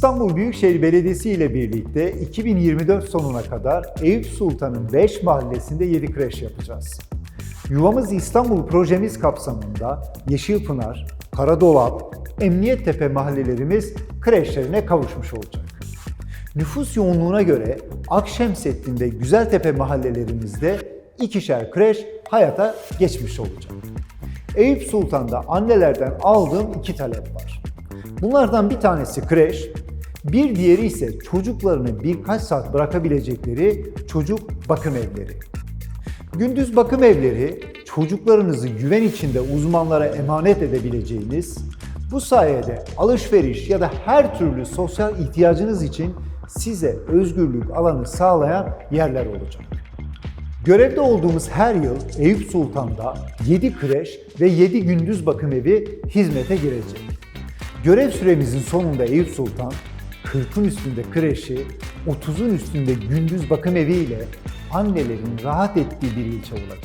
İstanbul Büyükşehir Belediyesi ile birlikte 2024 sonuna kadar Eyüp Sultan'ın 5 mahallesinde 7 kreş yapacağız. Yuvamız İstanbul projemiz kapsamında Yeşilpınar, Karadolap, Emniyettepe mahallelerimiz kreşlerine kavuşmuş olacak. Nüfus yoğunluğuna göre Akşemsettin ve Güzeltepe mahallelerimizde ikişer kreş hayata geçmiş olacak. Eyüp Sultan'da annelerden aldığım iki talep var. Bunlardan bir tanesi kreş, bir diğeri ise çocuklarını birkaç saat bırakabilecekleri çocuk bakım evleri. Gündüz bakım evleri çocuklarınızı güven içinde uzmanlara emanet edebileceğiniz, bu sayede alışveriş ya da her türlü sosyal ihtiyacınız için size özgürlük alanı sağlayan yerler olacak. Görevde olduğumuz her yıl Eyüp Sultan'da 7 kreş ve 7 gündüz bakım evi hizmete girecek. Görev süremizin sonunda Eyüp Sultan 40'ın üstünde kreşi, 30'un üstünde gündüz bakım evi ile annelerin rahat ettiği bir ilçe olacak.